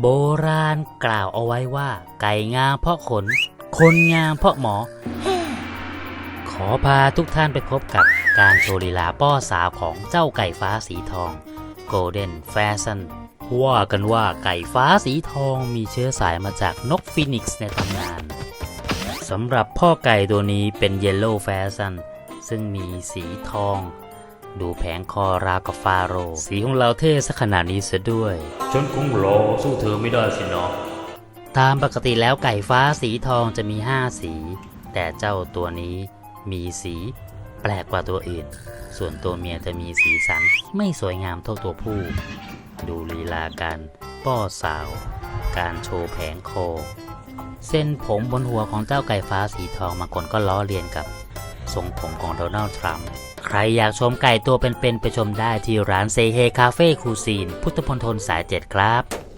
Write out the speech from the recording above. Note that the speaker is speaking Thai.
โบราณกล่าวเอาไว้ว่า ไก่งามเพราะขน คนงามเพราะหมอ ขอพาทุกท่านไปพบกับการโชว์ลีลาป้อสาวของเจ้าไก่ฟ้าสีทอง Golden Fashion ว่ากันว่าไก่ฟ้าสีทองมีเชื้อสายมาจากนกฟินิกซ์ในตำนานสำหรับพ่อไก่ตัวนี้เป็น Yellow Fashion ซึ่งมีสีทอง ดูแผงคอราวกับฟาโรห์สีของเราเท่สักขนาดนี้เสียด้วย ฉันคงรอสู้เธอไม่ได้สินะตามปกติแล้วไก่ฟ้าสีทองจะมี5สี แต่เจ้าตัวนี้มีสีแปลกกว่าตัวอื่น ส่วนตัวเมียจะมีสีสันไม่สวยงามเท่าตัวผู้ ดูลีลาการป้อสาว การโชว์แผงคอเส้นผมบนหัวของเจ้าไก่ฟ้าสีทองบางคนก็ล้อเลียนกับ ทรงผมของโดนัลด์ทรัมป์ใครอยากชมไก่ตัวเป็นๆไปชมได้ที่ร้านเซเฮคาเฟ่คูซีน พุทธพลทนสายเจ็ดครับ